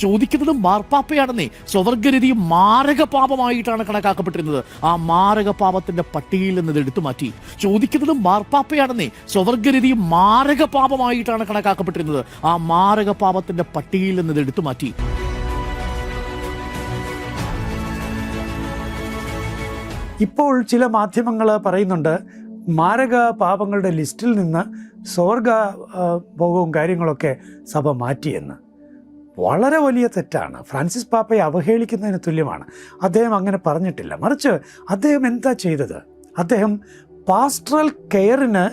ചോദിക്കുന്നത് മാർപ്പാപ്പയാണെന്നേ. സ്വവർഗരതി മാരക പാപമായിട്ടാണ് കണക്കാക്കപ്പെട്ടിരുന്നത്. ആ മാരക പാപത്തിന്റെ പട്ടികയിൽ നിന്ന് എടുത്തു മാറ്റി. ചോദിക്കുന്നത് മാർപ്പാപ്പയാണെന്നേ. സ്വവർഗരതി മാരക പാപമായിട്ടാണ് കണക്കാക്കപ്പെട്ടിരുന്നത്. ആ മാരക പാപത്തിന്റെ പട്ടികയിൽ നിന്ന് എടുത്തു മാറ്റി. ഇപ്പോൾ ചില മാധ്യമങ്ങൾ പറയുന്നുണ്ട് മാരക പാപങ്ങളുടെ ലിസ്റ്റിൽ നിന്ന് സ്വർഗ ഭോഗവും കാര്യങ്ങളൊക്കെ സഭ മാറ്റിയെന്ന്. വളരെ വലിയ തെറ്റാണ്. ഫ്രാൻസിസ് പാപ്പയെ അവഹേളിക്കുന്നതിന് തുല്യമാണ്. അദ്ദേഹം അങ്ങനെ പറഞ്ഞിട്ടില്ല. മറിച്ച് അദ്ദേഹം എന്താ ചെയ്തത്? അദ്ദേഹം പാസ്ട്രൽ കെയറിന്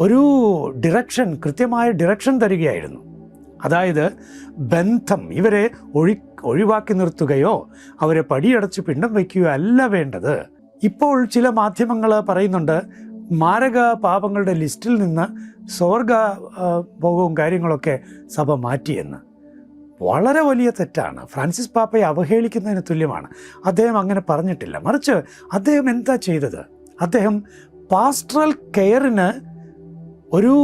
ഒരു ഡിറക്ഷൻ കൃത്യമായ ഡിറക്ഷൻ തരികയായിരുന്നു. അതായത് ബന്ധം. ഇവരെ ഒഴി ഒഴിവാക്കി നിർത്തുകയോ അവരെ പടിയടച്ച് പിണ്ടം വയ്ക്കുകയോ അല്ല വേണ്ടത്. ഇപ്പോൾ ചില മാധ്യമങ്ങൾ പറയുന്നുണ്ട് മാരക പാപങ്ങളുടെ ലിസ്റ്റിൽ നിന്ന് സ്വർഗ ഭോഗവും കാര്യങ്ങളൊക്കെ സഭ മാറ്റിയെന്ന്. വളരെ വലിയ തെറ്റാണ്. ഫ്രാൻസിസ് പാപ്പയെ അവഹേളിക്കുന്നതിന് തുല്യമാണ്. അദ്ദേഹം അങ്ങനെ പറഞ്ഞിട്ടില്ല. മറിച്ച് അദ്ദേഹം എന്താ ചെയ്തത്? അദ്ദേഹം പാസ്ട്രൽ കെയറിന് ഒരു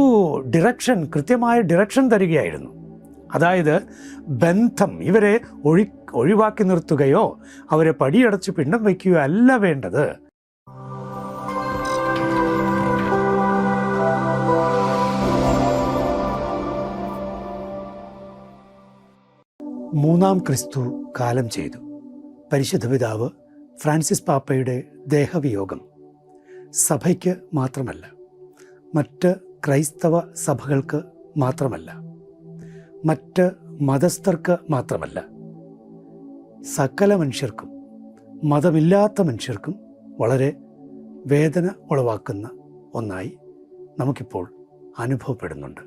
ഡിറക്ഷൻ കൃത്യമായ ഡിറക്ഷൻ തരികയായിരുന്നു. അതായത് ബന്ധം. ഇവരെ ഒഴി ഒഴിവാക്കി നിർത്തുകയോ അവരെ പടിയടച്ച് പിണ്ടം വയ്ക്കുകയോ അല്ല വേണ്ടത്. മൂന്നാം ക്രിസ്തു കാലം ചെയ്തു. പരിശുദ്ധ പിതാവ് ഫ്രാൻസിസ് പാപ്പയുടെ ദേഹവിയോഗം. സഭയ്ക്ക് മാത്രമല്ല മറ്റ് ക്രൈസ്തവ സഭകൾക്ക് മാത്രമല്ല മറ്റ് മതസ്ഥർക്ക് മാത്രമല്ല സകല മനുഷ്യർക്കും മതമില്ലാത്ത മനുഷ്യർക്കും വളരെ വേദന ഉളവാക്കുന്ന ഒന്നായി നമുക്കിപ്പോൾ അനുഭവപ്പെടുന്നുണ്ട്.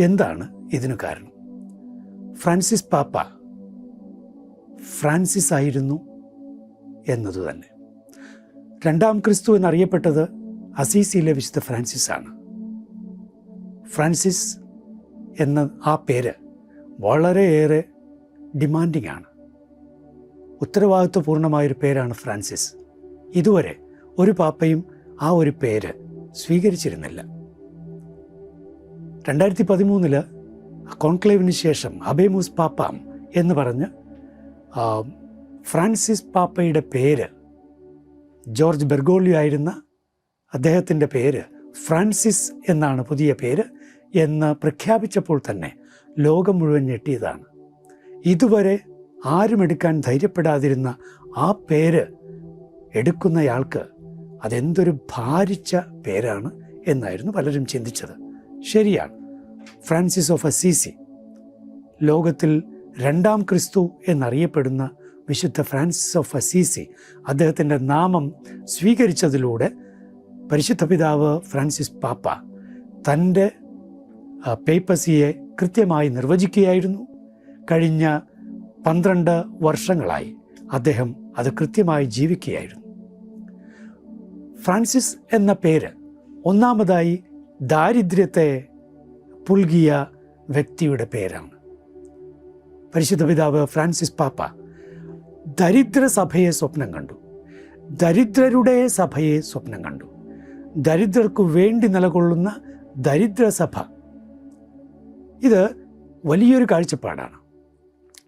എന്താണ് ഇതിനു കാരണം? ഫ്രാൻസിസ് പാപ്പ ഫ്രാൻസിസ് ആയിരുന്നു എന്നതു തന്നെ. രണ്ടാം ക്രിസ്തു എന്നറിയപ്പെട്ടത് അസീസിയിലെ വിശുദ്ധ ഫ്രാൻസിസ് ആണ് ഫ്രാൻസിസ് എന്ന ആ പേര് വളരെയേറെ ഡിമാൻഡിംഗ് ആണ് ഉത്തരവാദിത്വപൂർണമായൊരു പേരാണ് ഫ്രാൻസിസ്. ഇതുവരെ ഒരു പാപ്പയും ആ ഒരു പേര് സ്വീകരിച്ചിരുന്നില്ല. രണ്ടായിരത്തി പതിമൂന്നിൽ കോൺക്ലേവിന് ശേഷം അബേമൂസ് പാപ്പാം എന്ന് പറഞ്ഞ് ഫ്രാൻസിസ് പാപ്പയുടെ പേര് ജോർജ് ബെർഗോളിയോ ആയിരുന്ന അദ്ദേഹത്തിന്റെ പേര് ഫ്രാൻസിസ് എന്നാണ് പുതിയ പേര് എന്ന് പ്രഖ്യാപിച്ചപ്പോൾ തന്നെ ലോകം മുഴുവൻ ഞെട്ടിയതാണ്. ഇതുവരെ ആരും എടുക്കാൻ ധൈര്യപ്പെടാതിരുന്ന ആ പേര് എടുക്കുന്നയാൾക്ക് അതെന്തൊരു ഭാരിച്ച പേരാണ് എന്നായിരുന്നു പലരും ചിന്തിച്ചത്. ശരിയാണ്. Francis of Assisi. ലോകത്തിൽ രണ്ടാം ക്രിസ്തു എന്നറിയപ്പെടുന്ന വിശുദ്ധ ഫ്രാൻസിസ് ഓഫ് അസീസി അദ്ദേഹത്തിന്റെ നാമം സ്വീകരിച്ചതിലൂടെ പരിശുദ്ധ പിതാവ് ഫ്രാൻസിസ് പാപ്പ തന്റെ പേപ്പസിയെ കൃത്യമായി നിർവചിക്കുകയായിരുന്നു. കഴിഞ്ഞ പന്ത്രണ്ട് വർഷങ്ങളായി അദ്ദേഹം അത് കൃത്യമായി ജീവിക്കുകയായിരുന്നു. ഫ്രാൻസിസ് എന്ന പേര് ഒന്നാമതായി ദാരിദ്ര്യത്തെ പുൽകിയ വ്യക്തിയുടെ പേരാണ്. പരിശുദ്ധ പിതാവ് ഫ്രാൻസിസ് പാപ്പ ദരിദ്ര സഭയെ സ്വപ്നം കണ്ടു. ദരിദ്രരുടെ സഭയെ സ്വപ്നം കണ്ടു. ദരിദ്രർക്കു വേണ്ടി നിലകൊള്ളുന്ന ദരിദ്ര സഭ. ഇത് വലിയൊരു കാഴ്ചപ്പാടാണ്.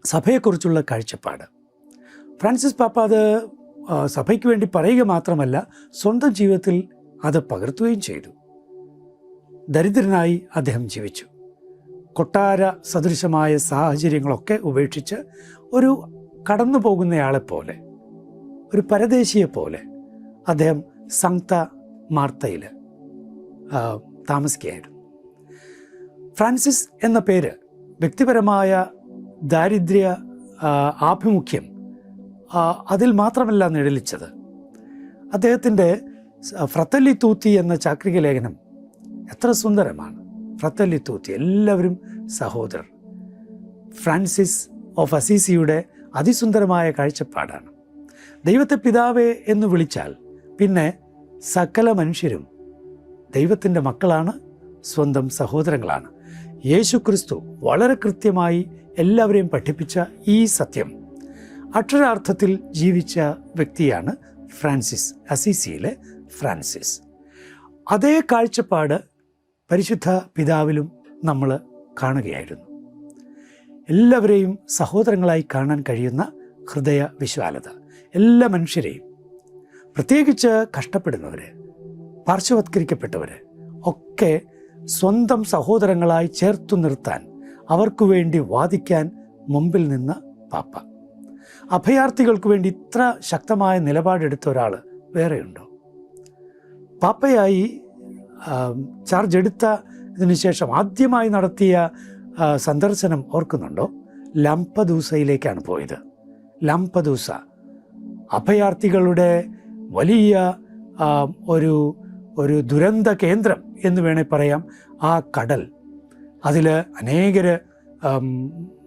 സഭയെക്കുറിച്ചുള്ള കാഴ്ചപ്പാട്. ഫ്രാൻസിസ് പാപ്പ അത് സഭയ്ക്ക് വേണ്ടി പറയുക മാത്രമല്ല സ്വന്തം ജീവിതത്തിൽ അത് പകർത്തുകയും ചെയ്തു. ദരിദ്രനായി അദ്ദേഹം ജീവിച്ചു. കൊട്ടാര സദൃശമായ സാഹചര്യങ്ങളൊക്കെ ഉപേക്ഷിച്ച് ഒരു കടന്നു പോകുന്നയാളെപ്പോലെ ഒരു പരദേശിയെപ്പോലെ അദ്ദേഹം സംത മാർത്തയിൽ താമസിക്കുകയായിരുന്നു. ഫ്രാൻസിസ് എന്ന പേര് വ്യക്തിപരമായ ദാരിദ്ര്യ ആഭിമുഖ്യം അതിൽ മാത്രമല്ല നിഴലിച്ചത്. അദ്ദേഹത്തിന്റെ ഫ്രത്തല്ലി തൂത്തി എന്ന ചാക്രിക ലേഖനം എത്ര സുന്ദരമാണ്. ഫ്രത്തല്ലി തൂത്തി എല്ലാവരും സഹോദരർ. ഫ്രാൻസിസ് ഓഫ് അസീസിയുടെ അതിസുന്ദരമായ കാഴ്ചപ്പാടാണ്. ദൈവത്തെ പിതാവേ എന്ന് വിളിച്ചാൽ പിന്നെ സകല മനുഷ്യരും ദൈവത്തിന്റെ മക്കളാണ് സ്വന്തം സഹോദരങ്ങളാണ്. യേശു ക്രിസ്തു വളരെ കൃത്യമായി എല്ലാവരെയും പഠിപ്പിച്ച ഈ സത്യം. അക്ഷരാർത്ഥത്തിൽ ജീവിച്ച വ്യക്തിയാണ് ഫ്രാൻസിസ് അസീസിയിലെ ഫ്രാൻസിസ്. അതേ കാഴ്ചപ്പാട് പരിശുദ്ധ പിതാവിലും നമ്മൾ കാണുകയായിരുന്നു. എല്ലാവരെയും സഹോദരങ്ങളായി കാണാൻ കഴിയുന്ന ഹൃദയ വിശ്വാലത. എല്ലാ മനുഷ്യരെയും. പ്രത്യേകിച്ച് കഷ്ടപ്പെടുന്നവർ പാർശ്വവത്കരിക്കപ്പെട്ടവർ ഒക്കെ സ്വന്തം സഹോദരങ്ങളായി ചേർത്തു നിർത്താൻ അവർക്കു വേണ്ടി വാദിക്കാൻ മുമ്പിൽ നിന്ന് പാപ്പ. അഭയാർത്ഥികൾക്ക് വേണ്ടി ഇത്ര ശക്തമായ നിലപാടെടുത്ത ഒരാൾ വേറെയുണ്ടോ? പാപ്പയായി ചാർജ് എടുത്തതിനു ശേഷം ആദ്യമായി നടത്തിയ സന്ദർശനം ഓർക്കുന്നുണ്ടോ? ലംപദൂസയിലേക്കാണ് പോയത്. ലംപദൂസ. അഭയാർത്ഥികളുടെ വലിയ ഒരു ഒരു ദുരന്ത കേന്ദ്രം എന്ന് വേണേൽ പറയാം ആ കടൽ. അതിൽ അനേകർ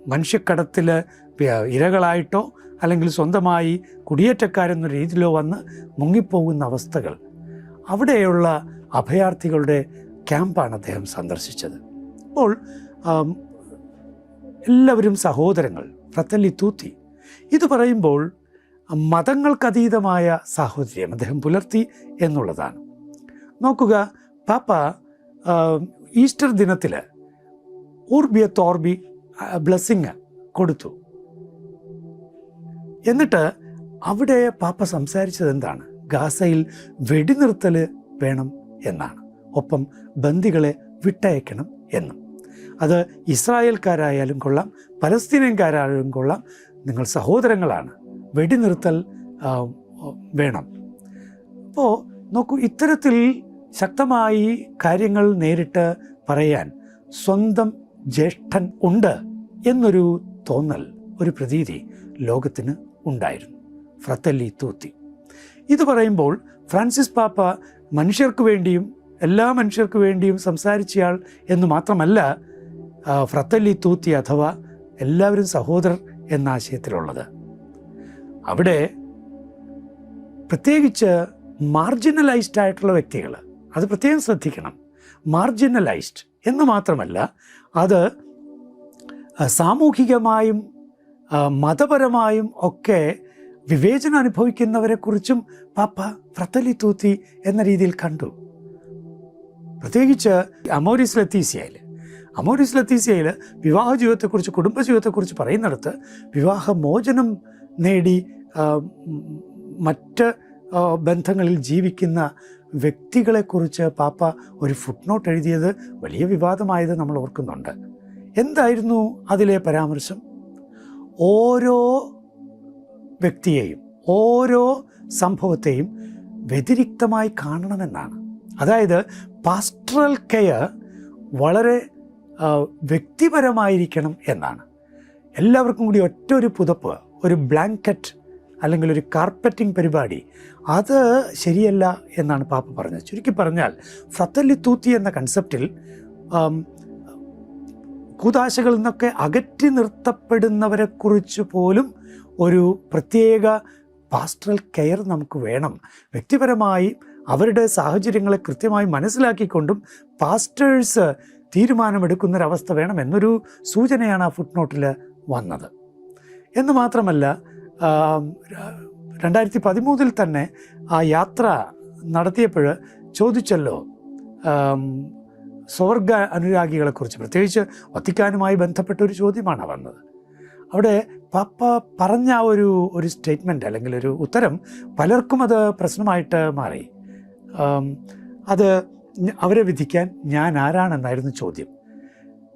മനുഷ്യക്കടത്തിൽ ഇരകളായിട്ടോ അല്ലെങ്കിൽ സ്വന്തമായി കുടിയേറ്റക്കാരെന്ന രീതിയിലോ വന്ന് മുങ്ങിപ്പോകുന്ന അവസ്ഥകൾ. അവിടെയുള്ള അഭയാർത്ഥികളുടെ ക്യാമ്പാണ് അദ്ദേഹം സന്ദർശിച്ചത്. അപ്പോൾ എല്ലാവരും സഹോദരങ്ങൾ ഫ്രത്തലി തൂത്തി ഇത് പറയുമ്പോൾ മതങ്ങൾക്കതീതമായ സാഹോദര്യം അദ്ദേഹം പുലർത്തി എന്നുള്ളതാണ്. നോക്കുക പാപ്പ ഈസ്റ്റർ ദിനത്തിൽ ഊർബിയ തോർബി ബ്ലെസ്സിങ് കൊടുത്തു. എന്നിട്ട് അവിടെ പാപ്പ സംസാരിച്ചത് എന്താണ് ഗാസയിൽ വെടിനിർത്തൽ വേണം എന്നാണ്. ഒപ്പം ബന്ദികളെ വിട്ടയക്കണം എന്നും. അത് ഇസ്രായേൽക്കാരായാലും കൊള്ളാം പലസ്തീനക്കാരായാലും കൊള്ളാം നിങ്ങൾ സഹോദരങ്ങളാണ്. വെടിനിർത്തൽ വേണം. അപ്പോൾ നോക്കൂ ഇത്തരത്തിൽ ശക്തമായി കാര്യങ്ങൾ നേരിട്ട് പറയാൻ സ്വന്തം ജ്യേഷ്ഠൻ ഉണ്ട് എന്നൊരു തോന്നൽ ഒരു പ്രതീതി ലോകത്തിന് ഉണ്ടായിരുന്നു. ഫ്രത്തല്ലി തൂത്തി. ഇത് പറയുമ്പോൾ ഫ്രാൻസിസ് പാപ്പ മനുഷ്യർക്ക് വേണ്ടിയും എല്ലാ മനുഷ്യർക്ക് വേണ്ടിയും സംസാരിച്ചയാൾ എന്ന് മാത്രമല്ല ഫ്രത്തലി തൂത്തി അഥവാ എല്ലാവരും സഹോദരർ എന്ന ആശയത്തിലുള്ളത്. അവിടെ പ്രത്യേകിച്ച് മാർജിനലൈസ്ഡ് ആയിട്ടുള്ള വ്യക്തികൾ അത് പ്രത്യേകം ശ്രദ്ധിക്കണം. മാർജിനലൈസ്ഡ് എന്ന് മാത്രമല്ല അത് സാമൂഹികമായും മതപരമായും ഒക്കെ വിവേചനം അനുഭവിക്കുന്നവരെക്കുറിച്ചും പാപ്പ ഫ്രത്തലി തൂത്തി എന്ന രീതിയിൽ കണ്ടു. പ്രത്യേകിച്ച് അമോരിസ് ലത്തീസിയയിൽ അമോരിസ് ലത്തീസിയയിൽ വിവാഹ ജീവിതത്തെക്കുറിച്ച് കുടുംബജീവിതത്തെക്കുറിച്ച് പറയുന്നിടത്ത് വിവാഹ മോചനം നേടി മറ്റ് ബന്ധങ്ങളിൽ ജീവിക്കുന്ന വ്യക്തികളെക്കുറിച്ച് പാപ്പ ഒരു ഫുട് നോട്ട് എഴുതിയത് വലിയ വിവാദമായത് നമ്മൾ ഓർക്കുന്നുണ്ട്. എന്തായിരുന്നു അതിലെ പരാമർശം? ഓരോ വ്യക്തിയെയും ഓരോ സംഭവത്തെയും വ്യതിരിക്തമായി കാണണമെന്നാണ്. അതായത് പാസ്റ്ററൽ കെയർ വളരെ വ്യക്തിപരമായിരിക്കണം എന്നാണ്. എല്ലാവർക്കും കൂടി ഒറ്റ ഒരു പുതപ്പ് ഒരു ബ്ലാങ്കറ്റ് അല്ലെങ്കിൽ ഒരു കാർപ്പറ്റിംഗ് പരിപാടി അത് ശരിയല്ല എന്നാണ് പാപ്പ പറഞ്ഞത്. ചുരുക്കി പറഞ്ഞാൽ ഫ്രത്തല്ലി തൂത്തി എന്ന കൺസെപ്റ്റിൽ കൂതാശകളിൽ നിന്നൊക്കെ അകറ്റി നിർത്തപ്പെടുന്നവരെക്കുറിച്ച് പോലും ഒരു പ്രത്യേക പാസ്റ്ററൽ കെയർ നമുക്ക് വേണം. വ്യക്തിപരമായി അവരുടെ സാഹചര്യങ്ങളെ കൃത്യമായി മനസ്സിലാക്കിക്കൊണ്ടും പാസ്റ്റേഴ്സ് തീരുമാനമെടുക്കുന്നൊരവസ്ഥ വേണം എന്നൊരു സൂചനയാണ് ആ ഫുട്നോട്ടിൽ വന്നത്. എന്ന് മാത്രമല്ല രണ്ടായിരത്തി പതിമൂന്നിൽ തന്നെ ആ യാത്ര നടത്തിയപ്പോൾ ചോദിച്ചല്ലോ സ്വർഗ അനുരാഗികളെക്കുറിച്ച്. പ്രത്യേകിച്ച് വത്തിക്കാനുമായി ബന്ധപ്പെട്ട ഒരു ചോദ്യമാണ് വന്നത്. അവിടെ പാപ്പ പറഞ്ഞ ആ ഒരു ഒരു സ്റ്റേറ്റ്മെന്റ് അല്ലെങ്കിൽ ഒരു ഉത്തരം പലർക്കും അത് പ്രശ്നമായിട്ട് മാറി. അത് അവരെ വിധിക്കാൻ ഞാൻ ആരാണെന്നായിരുന്നു ചോദ്യം.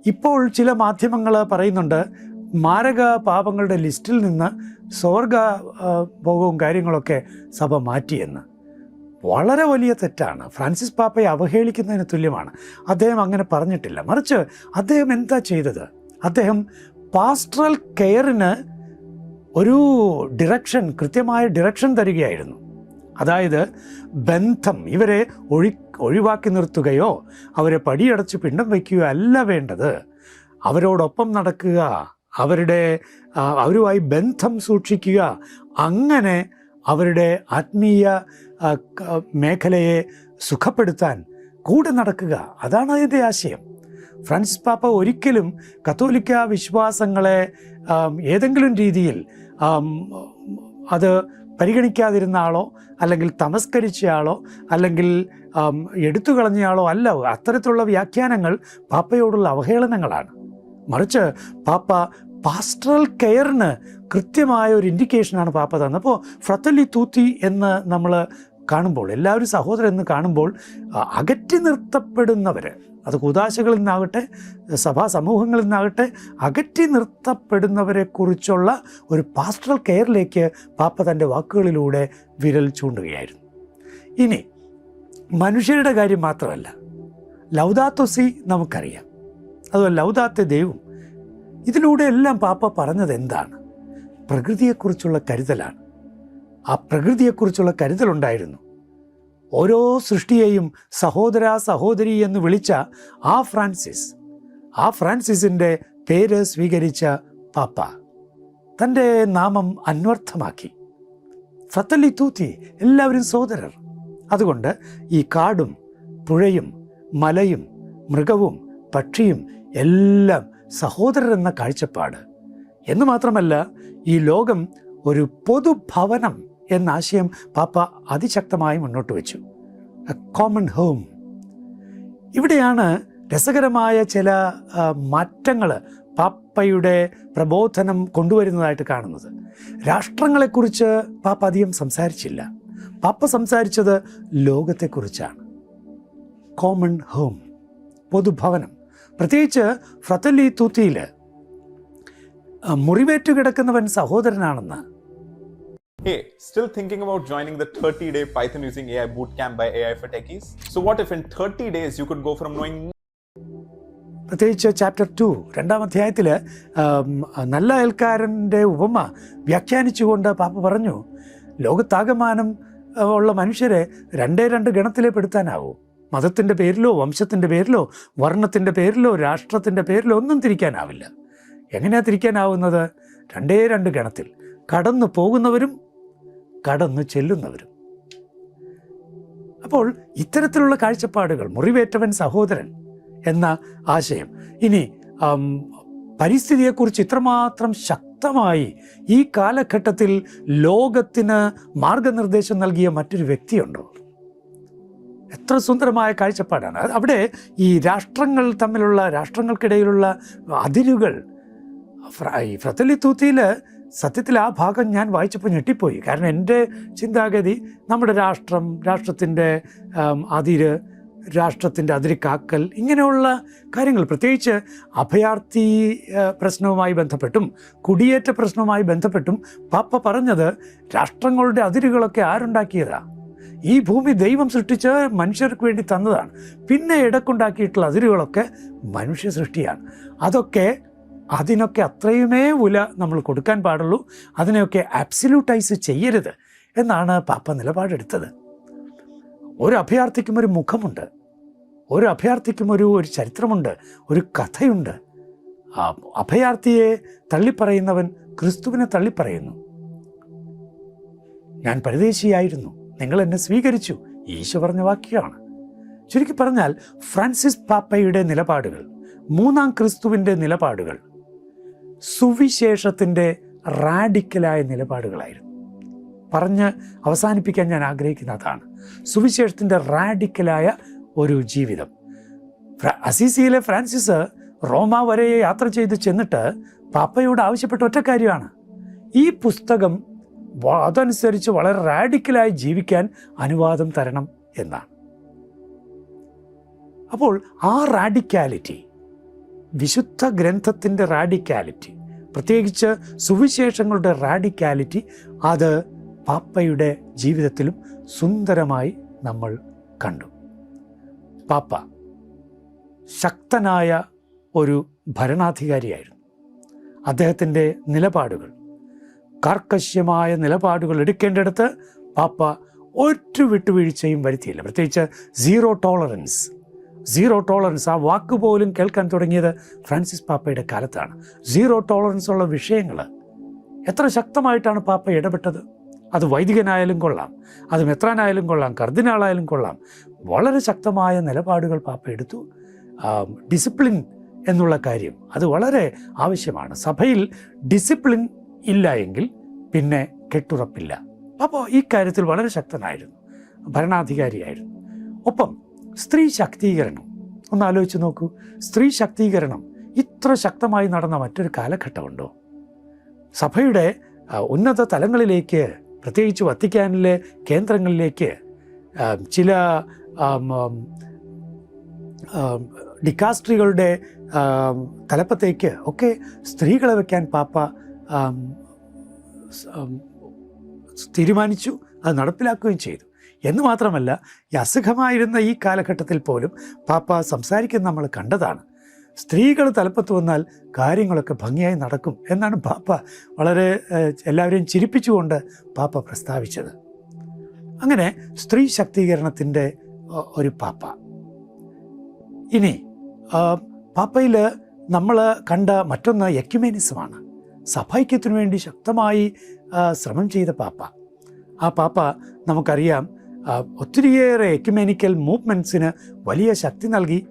ഇപ്പോൾ ചില മാധ്യമങ്ങൾ പറയുന്നുണ്ട് മാരക പാപങ്ങളുടെ ലിസ്റ്റിൽ നിന്ന് സ്വർഗ ഭോഗവും കാര്യങ്ങളൊക്കെ സഭ മാറ്റിയെന്ന്. വളരെ വലിയ തെറ്റാണ്. ഫ്രാൻസിസ് പാപ്പയെ അവഹേളിക്കുന്നതിന് തുല്യമാണ്. അദ്ദേഹം അങ്ങനെ പറഞ്ഞിട്ടില്ല. മറിച്ച് അദ്ദേഹം എന്താ ചെയ്തത്? അദ്ദേഹം പാസ്റ്ററൽ കെയറിന് ഒരു ഡിറക്ഷൻ കൃത്യമായ ഡിറക്ഷൻ തരികയായിരുന്നു. അതായത് ബന്ധം ഇവരെ ഒഴി ഒഴിവാക്കി നിർത്തുകയോ അവരെ പടിയടച്ച് പിണ്ടം വയ്ക്കുകയോ അല്ല വേണ്ടത്. അവരോടൊപ്പം നടക്കുക അവരുടെ അവരുമായി ബന്ധം സൂക്ഷിക്കുക അങ്ങനെ അവരുടെ ആത്മീയ മേഖലയെ സുഖപ്പെടുത്താൻ കൂടെ നടക്കുക. അതാണ് അതിന്റെ ആശയം. ഫ്രാൻസിസ് പാപ്പ ഒരിക്കലും കത്തോലിക്ക വിശ്വാസങ്ങളെ ഏതെങ്കിലും രീതിയിൽ അത് പരിഗണിക്കാതിരുന്ന ആളോ അല്ലെങ്കിൽ തമസ്കരിച്ചയാളോ അല്ലെങ്കിൽ എടുത്തു കളഞ്ഞയാളോ അല്ല. അത്തരത്തിലുള്ള വ്യാഖ്യാനങ്ങൾ പാപ്പയോടുള്ള അവഹേളനങ്ങളാണ്. മറിച്ച് പാപ്പ പാസ്റ്ററൽ കെയറിന് കൃത്യമായ ഒരു ഇൻഡിക്കേഷനാണ് പാപ്പ തന്നപ്പോൾ അപ്പോൾ ഫ്രത്തലി തൂത്തി എന്ന് നമ്മൾ കാണുമ്പോൾ എല്ലാവരും സഹോദരൻ എന്ന് കാണുമ്പോൾ അകറ്റി നിർത്തപ്പെടുന്നവർ അത് കൂതാശകളിൽ നിന്നാകട്ടെ സഭാ സമൂഹങ്ങളിൽ നിന്നാകട്ടെ അകറ്റി നിർത്തപ്പെടുന്നവരെ കുറിച്ചുള്ള ഒരു പാസ്റ്ററൽ കെയറിലേക്ക് പാപ്പ തന്റെ വാക്കുകളിലൂടെ വിരൽ ചൂണ്ടുകയായിരുന്നു. ഇനി മനുഷ്യരുടെ കാര്യം മാത്രമല്ല ലൗദാത്തൊസി നമുക്കറിയാം. അതുപോലെ ലൗദാത്തെ ദൈവം ഇതിലൂടെ എല്ലാം പാപ്പ പറഞ്ഞത് എന്താണ്? പ്രകൃതിയെക്കുറിച്ചുള്ള കരുതലാണ്. ആ പ്രകൃതിയെക്കുറിച്ചുള്ള കരുതലുണ്ടായിരുന്നു. ഓരോ സൃഷ്ടിയെയും സഹോദര സഹോദരി എന്ന് വിളിച്ച ആ ഫ്രാൻസിസ്. ആ ഫ്രാൻസിസിന്റെ പേര് സ്വീകരിച്ച പാപ്പ തന്റെ നാമം അന്വർത്ഥമാക്കി. ഫത്തലി തൂത്തി എല്ലാവരും സഹോദരർ. അതുകൊണ്ട് ഈ കാടും പുഴയും മലയും മൃഗവും പക്ഷിയും എല്ലാം സഹോദരർ എന്ന കാഴ്ചപ്പാട്. എന്ന് മാത്രമല്ല ഈ ലോകം ഒരു പൊതുഭവനം എന്ന ആശയം പാപ്പ അതിശക്തമായി മുന്നോട്ട് വെച്ചു. എ കോമൺ ഹോം ഇവിടെയാണ് രസകരമായ ചില മാറ്റങ്ങൾ പാപ്പയുടെ പ്രബോധനം കൊണ്ടുവരുന്നതായിട്ട് കാണുന്നത്. രാഷ്ട്രങ്ങളെക്കുറിച്ച് പാപ്പ അധികം സംസാരിച്ചില്ല. പാപ്പ സംസാരിച്ചത് ലോകത്തെക്കുറിച്ചാണ്. കോമൺ ഹോം പൊതുഭവനം. പ്രത്യേകിച്ച് ഫ്രത്തല്ലി തൂത്തിയിൽ മുറിവേറ്റു കിടക്കുന്നവൻ സഹോദരനാണെന്ന് Hey, still thinking about joining the 30 day Python using AI bootcamp by AI for Techies? So, what if in 30 days you could go from knowing പ്രത്യേകിച്ച് ചാപ്റ്റർ ടു രണ്ടാം അധ്യായത്തിൽ നല്ല അയൽക്കാരന്റെ ഉപമ വ്യാഖ്യാനിച്ചുകൊണ്ട് പാപ്പ പറഞ്ഞു ലോകത്താകമാനം ഉള്ള മനുഷ്യരെ രണ്ടേ രണ്ട് ഗണത്തിലേ പെടുത്താനാവൂ മതത്തിന്റെ പേരിലോ വംശത്തിന്റെ പേരിലോ വർണത്തിന്റെ പേരിലോ രാഷ്ട്രത്തിന്റെ പേരിലോ ഒന്നും തിരിക്കാനാവില്ല. എങ്ങനെയാണ് തിരിക്കാനാവുന്നത്? രണ്ടേ രണ്ട് ഗണത്തിൽ. കടന്നു പോകുന്നവരും കടന്നു ചെല്ലുന്നവരും. അപ്പോൾ ഇത്തരത്തിലുള്ള കാഴ്ചപ്പാടുകൾ മുറിവേറ്റവൻ സഹോദരൻ എന്ന ആശയം. ഇനി പരിസ്ഥിതിയെക്കുറിച്ച് ഇത്രമാത്രം ശക്തമായി ഈ കാലഘട്ടത്തിൽ ലോകത്തിന് മാർഗനിർദ്ദേശം നൽകിയ മറ്റൊരു വ്യക്തിയുണ്ടോ? എത്ര സുന്ദരമായ കാഴ്ചപ്പാടാണ്. അവിടെ ഈ രാഷ്ട്രങ്ങൾ തമ്മിലുള്ള രാഷ്ട്രങ്ങൾക്കിടയിലുള്ള അതിരുകൾ ഈ ഫ്രത്തലി തൂത്തിയിൽ സത്യത്തിൽ ആ ഭാഗം ഞാൻ വായിച്ചപ്പോൾ ഞെട്ടിപ്പോയി. കാരണം എന്റെ ചിന്താഗതി നമ്മുടെ രാഷ്ട്രം രാഷ്ട്രത്തിന്റെ അതിര് രാഷ്ട്രത്തിന്റെ അതിരിക്കാക്കൽ ഇങ്ങനെയുള്ള കാര്യങ്ങൾ. പ്രത്യേകിച്ച് അഭയാർത്ഥി പ്രശ്നവുമായി ബന്ധപ്പെട്ടും കുടിയേറ്റ പ്രശ്നവുമായി ബന്ധപ്പെട്ടും പാപ്പ പറഞ്ഞത് രാഷ്ട്രങ്ങളുടെ അതിരുകളൊക്കെ ആരുണ്ടാക്കിയതാ? ഈ ഭൂമി ദൈവം സൃഷ്ടിച്ച് മനുഷ്യർക്ക് വേണ്ടി തന്നതാണ്. പിന്നെ ഇടക്കുണ്ടാക്കിയിട്ടുള്ള അതിരുകളൊക്കെ മനുഷ്യ സൃഷ്ടിയാണ്. അതൊക്കെ അതിനൊക്കെ അത്രയുമേ വില നമ്മൾ കൊടുക്കാൻ പാടുള്ളൂ. അതിനെയൊക്കെ അബ്സല്യൂട്ടൈസ് ചെയ്യരുത് എന്നാണ് പാപ്പ നിലപാടെടുത്തത്. ഒരു അഭയാർത്ഥിക്കും ഒരു മുഖമുണ്ട്. ഒരു അഭയാർത്ഥിക്കും ഒരു ഒരു ചരിത്രമുണ്ട്. ഒരു കഥയുണ്ട്. അഭയാർത്ഥിയെ തള്ളിപ്പറയുന്നവൻ ക്രിസ്തുവിനെ തള്ളിപ്പറയുന്നു. ഞാൻ പരദേശിയായിരുന്നു. നിങ്ങൾ എന്നെ സ്വീകരിച്ചു. ഈശോ പറഞ്ഞ വാക്യമാണ്. ചുരുക്കി പറഞ്ഞാൽ ഫ്രാൻസിസ് പാപ്പയുടെ നിലപാടുകൾ മൂന്നാം ക്രിസ്തുവിന്റെ നിലപാടുകൾ സുവിശേഷത്തിന്റെ റാഡിക്കലായ നിലപാടുകളായിരുന്നു. പറഞ്ഞ് അവസാനിപ്പിക്കാൻ ഞാൻ ആഗ്രഹിക്കുന്ന അതാണ് സുവിശേഷത്തിന്റെ റാഡിക്കലായ ഒരു ജീവിതം. അസീസിയിലെ ഫ്രാൻസിസ് റോമ വരെ യാത്ര ചെയ്ത് ചെന്നിട്ട് പാപ്പയോട് ആവശ്യപ്പെട്ട ഒറ്റ കാര്യമാണ്. ഈ പുസ്തകം അതനുസരിച്ച് വളരെ റാഡിക്കലായി ജീവിക്കാൻ അനുവാദം തരണം എന്നാണ്. അപ്പോൾ ആ റാഡിക്കാലിറ്റി വിശുദ്ധ ഗ്രന്ഥത്തിന്റെ റാഡിക്കാലിറ്റി പ്രത്യേകിച്ച് സുവിശേഷങ്ങളുടെ റാഡിക്കാലിറ്റി അത് പാപ്പയുടെ ജീവിതത്തിലും സുന്ദരമായി നമ്മൾ കണ്ടു. പാപ്പ ശക്തനായ ഒരു ഭരണാധികാരിയായിരുന്നു. അദ്ദേഹത്തിന്റെ നിലപാടുകൾ കാർക്കശ്യമായ നിലപാടുകൾ എടുക്കേണ്ടിടത്ത് പാപ്പ ഒരു വിട്ടുവീഴ്ചയും വരുത്തിയില്ല. പ്രത്യേകിച്ച് സീറോ ടോളറൻസ് സീറോ ടോളറൻസ് ആ വാക്ക് പോലും കേൾക്കാൻ തുടങ്ങിയത് ഫ്രാൻസിസ് പാപ്പയുടെ കാലത്താണ്. സീറോ ടോളറൻസ് ഉള്ള വിഷയങ്ങൾ എത്ര ശക്തമായിട്ടാണ് പാപ്പ ഇടപെട്ടത്? അത് വൈദികനായാലും കൊള്ളാം അത് മെത്രാനായാലും കൊള്ളാം കർദിനാളായാലും കൊള്ളാം. വളരെ ശക്തമായ നിലപാടുകൾ പാപ്പ എടുത്തു. ഡിസിപ്ലിൻ എന്നുള്ള കാര്യം അത് വളരെ ആവശ്യമാണ്. സഭയിൽ ഡിസിപ്ലിൻ ഇല്ല എങ്കിൽ പിന്നെ കെട്ടുറപ്പില്ല. അപ്പോൾ ഈ കാര്യത്തിൽ വളരെ ശക്തനായിരുന്നു ഭരണാധികാരിയായിരുന്നു. ഒപ്പം സ്ത്രീ ശാക്തീകരണം. ഒന്ന് ആലോചിച്ച് നോക്കൂ. സ്ത്രീ ശാക്തീകരണം ഇത്ര ശക്തമായി നടന്ന മറ്റൊരു കാലഘട്ടമുണ്ടോ? സഭയുടെ ഉന്നത തലങ്ങളിലേക്ക് പ്രത്യേകിച്ച് വത്തിക്കാനിലെ കേന്ദ്രങ്ങളിലേക്ക് ചില ഡിക്കാസ്ട്രികളുടെ തലപ്പത്തേക്ക് ഒക്കെ സ്ത്രീകളെ വയ്ക്കാൻ പാപ്പ തീരുമാനിച്ചു അത് നടപ്പിലാക്കുകയും ചെയ്തു. എന്ന് മാത്രമല്ല ഈ അസുഖമായിരുന്ന ഈ കാലഘട്ടത്തിൽ പോലും പാപ്പ സംസാരിക്കുന്ന നമ്മൾ കണ്ടതാണ്. സ്ത്രീകൾ തലപ്പത്ത് വന്നാൽ കാര്യങ്ങളൊക്കെ ഭംഗിയായി നടക്കും എന്നാണ് പാപ്പ വളരെ എല്ലാവരെയും ചിരിപ്പിച്ചുകൊണ്ട് പാപ്പ പ്രസ്താവിച്ചത്. അങ്ങനെ സ്ത്രീ ശാക്തീകരണത്തിന്റെ ഒരു പാപ്പ. ഇനി പാപ്പയിൽ നമ്മൾ കണ്ട മറ്റൊന്ന് എക്യുമേനിസമാണ്. സഭൈക്യത്തിനു വേണ്ടി ശക്തമായി ശ്രമം ചെയ്ത പാപ്പ. ആ പാപ്പ നമുക്കറിയാം ഒത്തിരിയേറെ എക്യുമെനിക്കൽ മൂവ്മെന്റ്സിന് വലിയ ശക്തി നൽകി.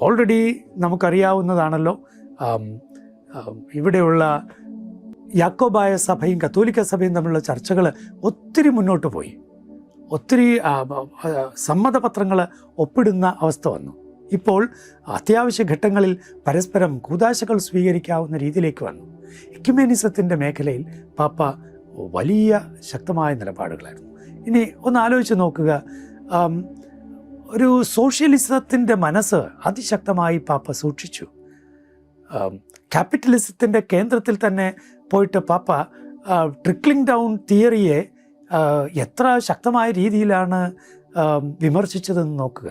ഓൾറെഡി നമുക്കറിയാവുന്നതാണല്ലോ. ഇവിടെയുള്ള യാക്കോബായ സഭയും കത്തോലിക്ക സഭയും തമ്മിലുള്ള ചർച്ചകൾ ഒത്തിരി മുന്നോട്ട് പോയി. ഒത്തിരി സമ്മതപത്രങ്ങൾ ഒപ്പിടുന്ന അവസ്ഥ വന്നു. ഇപ്പോൾ അത്യാവശ്യ ഘട്ടങ്ങളിൽ പരസ്പരം കൂതാശകൾ സ്വീകരിക്കാവുന്ന രീതിയിലേക്ക് വന്നു. എക്യുമേനിസത്തിന്റെ മേഖലയിൽ പാപ്പ വലിയ ശക്തമായ നിലപാടുകളായിരുന്നു. ഇനി ഒന്ന് ആലോചിച്ച് നോക്കുക. ഒരു സോഷ്യലിസത്തിന്റെ മനസ്സ് അതിശക്തമായി പാപ്പ സൂക്ഷിച്ചു. ക്യാപിറ്റലിസത്തിന്റെ കേന്ദ്രത്തിൽ തന്നെ പോയിട്ട് പാപ്പ ട്രിക്ലിംഗ് ഡൗൺ തിയറിയെ എത്ര ശക്തമായ രീതിയിലാണ് വിമർശിച്ചതെന്ന് നോക്കുക.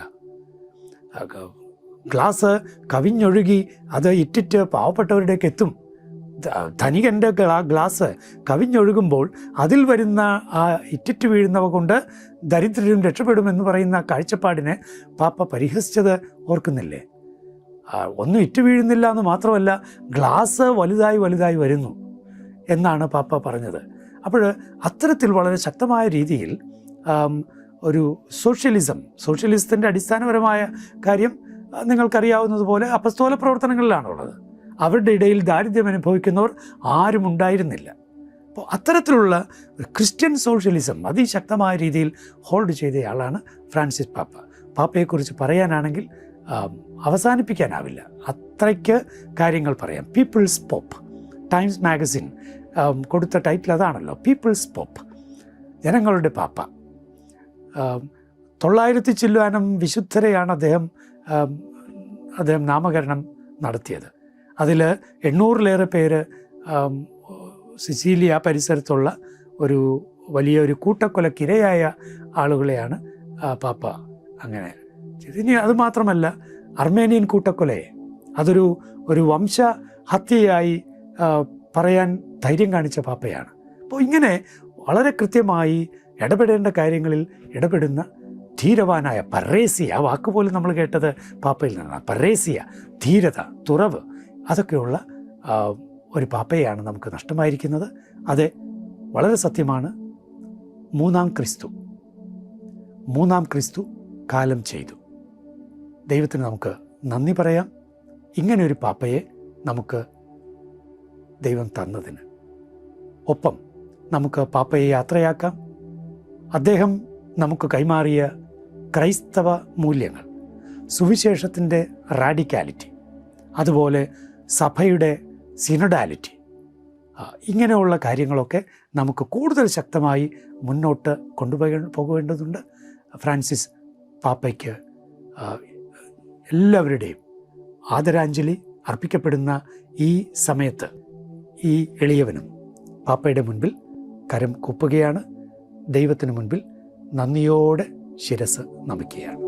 ഗ്ലാസ് കവിഞ്ഞൊഴുകി അത് ഇട്ടിട്ട് പാവപ്പെട്ടവരുടേക്ക് എത്തും ധനികന്റെ ഗ്ലാ ഗ്ലാസ് കവിഞ്ഞൊഴുകുമ്പോൾ അതിൽ വരുന്ന ആ ഇറ്റിറ്റ് വീഴുന്നവ കൊണ്ട് ദരിദ്രരും രക്ഷപ്പെടുമെന്ന് പറയുന്ന കാഴ്ചപ്പാടിനെ പാപ്പ പരിഹസിച്ചത് ഓർക്കുന്നില്ലേ? ഒന്നും ഇറ്റ് വീഴുന്നില്ല എന്ന് മാത്രമല്ല ഗ്ലാസ് വലുതായി വലുതായി വരുന്നു എന്നാണ് പാപ്പ പറഞ്ഞത്. അപ്പോൾ അത്തരത്തിൽ വളരെ ശക്തമായ രീതിയിൽ ഒരു സോഷ്യലിസം സോഷ്യലിസത്തിന്റെ അടിസ്ഥാനപരമായ കാര്യം നിങ്ങൾക്കറിയാവുന്നതുപോലെ അപസ്തോല പ്രവർത്തനങ്ങളിലാണുള്ളത്. അവരുടെ ഇടയിൽ ദാരിദ്ര്യം അനുഭവിക്കുന്നവർ ആരും ഉണ്ടായിരുന്നില്ല. അപ്പോൾ അത്തരത്തിലുള്ള ഒരു ക്രിസ്ത്യൻ സോഷ്യലിസം അതിശക്തമായ രീതിയിൽ ഹോൾഡ് ചെയ്തയാളാണ് ഫ്രാൻസിസ് പാപ്പ. പാപ്പയെക്കുറിച്ച് പറയാനാണെങ്കിൽ അവസാനിപ്പിക്കാനാവില്ല. അത്രയ്ക്ക് കാര്യങ്ങൾ പറയാം. പീപ്പിൾസ് പോപ്പ് ടൈംസ് മാഗസിൻ കൊടുത്ത ടൈറ്റിൽ അതാണല്ലോ പീപ്പിൾസ് പോപ്പ് ജനങ്ങളുടെ പാപ്പ. തൊള്ളായിരത്തി ചില്ലുവാനം വിശുദ്ധരെയാണ് അദ്ദേഹം അദ്ദേഹം നാമകരണം നടത്തിയത്. അതിൽ എണ്ണൂറിലേറെ പേര് സിസീലിയ പരിസരത്തുള്ള ഒരു വലിയ ഒരു കൂട്ടക്കൊലക്കിരയായ ആളുകളെയാണ് പാപ്പ അങ്ങനെ. ഇനി അത് മാത്രമല്ല അർമേനിയൻ കൂട്ടക്കൊലയെ. അതൊരു ഒരു വംശഹത്യയായി ഹത്യയായി പറയാൻ ധൈര്യം കാണിച്ച പാപ്പയാണ്. അപ്പോൾ ഇങ്ങനെ വളരെ കൃത്യമായി ഇടപെടേണ്ട കാര്യങ്ങളിൽ ഇടപെടുന്ന ധീരവാനായ പറേസിയ ആ വാക്ക് പോലും നമ്മൾ കേട്ടത് പാപ്പയിൽ നിന്നാണ്. പറേസിയ ധീരത തുറവ് അതൊക്കെയുള്ള ഒരു പാപ്പയാണ് നമുക്ക് നഷ്ടമായിരിക്കുന്നത്. അത് വളരെ സത്യമാണ്. മൂന്നാം ക്രിസ്തു. മൂന്നാം ക്രിസ്തു കാലം ചെയ്തു. ദൈവത്തിന് നമുക്ക് നന്ദി പറയാം. ഇങ്ങനെ ഒരു പാപ്പയെ നമുക്ക് ദൈവം തന്നതിന്. ഒപ്പം നമുക്ക് പാപ്പയെ യാത്രയാക്കാം. അദ്ദേഹം നമുക്ക് കൈമാറിയ ക്രൈസ്തവ മൂല്യങ്ങൾ സുവിശേഷത്തിന്റെ റാഡിക്കാലിറ്റി അതുപോലെ സഭയുടെ സിനഡാലിറ്റി. ഇങ്ങനെയുള്ള കാര്യങ്ങളൊക്കെ നമുക്ക് കൂടുതൽ ശക്തമായി മുന്നോട്ട് കൊണ്ടുപോയി പോകേണ്ടതുണ്ട്. ഫ്രാൻസിസ് പാപ്പയ്ക്ക് എല്ലാവരുടെയും ആദരാഞ്ജലി അർപ്പിക്കപ്പെടുന്ന ഈ സമയത്ത് ഈ എളിയവനും പാപ്പയുടെ മുൻപിൽ കരം കുപ്പുകയാണ്. ദൈവത്തിന് മുൻപിൽ നന്ദിയോടെ ശിരസ് നമിക്കുകയാണ്.